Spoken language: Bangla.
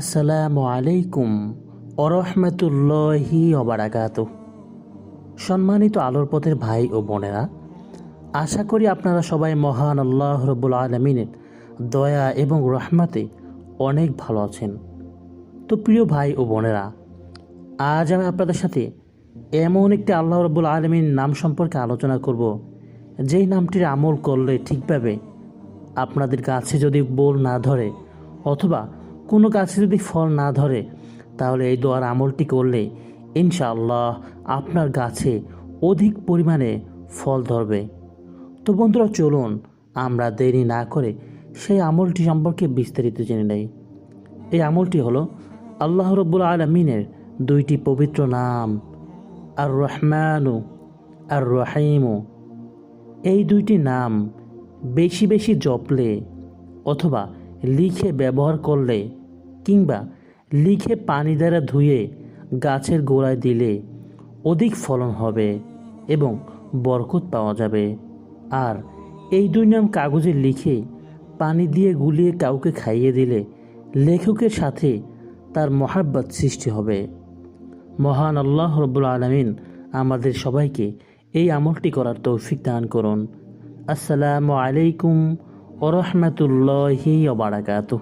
আসসালামু আলাইকুম ওরহমতুল্লাহি অবারাকাত সম্মানিত আলোর পথের ভাই ও বোনেরা, আশা করি আপনারা সবাই মহান আল্লাহ রব্বুল আলমিনের দয়া এবং রহমাতে অনেক ভালো আছেন। তো প্রিয় ভাই ও বোনেরা, আজ আমি আপনাদের সাথে এমন একটি আল্লাহ রব্বুল আলমীর নাম সম্পর্কে আলোচনা করব, যেই নামটির আমল করলে ঠিকভাবে আপনাদের গাছে যদি বোল না ধরে অথবা কোনো গাছে যদি ফল না ধরে, তাহলে এই দোয়ার আমলটি করলে ইনশাআল্লাহ আপনার গাছে অধিক পরিমাণে ফল ধরবে। তো বন্ধুরা, চলুন আমরা দেরি না করে সেই আমলটি সম্পর্কে বিস্তারিত জেনে নেই। এই আমলটি হলো আল্লাহ রব্বুল আলমিনের দুইটি পবিত্র নাম আর রহমানু আর রহিমু এই দুইটি নাম বেশি বেশি জপলে অথবা লিখে ব্যবহার করলে কিংবা লিখে পানি দ্বারা ধুয়ে গাছের গোড়ায় দিলে অধিক ফলন হবে এবং বরকত পাওয়া যাবে। আর এই দুই নাম কাগজে লিখে পানি দিয়ে গুলিয়ে কাউকে খাইয়ে দিলে লেখকের সাথে তার মহাব্বত সৃষ্টি হবে। মহান আল্লাহ রব্বুল আলমিন আমাদের সবাইকে এই আমলটি করার তৌফিক দান করুন। আসসালামু আলাইকুম ওরহমতুল্লাহি ওবারাকাতুহ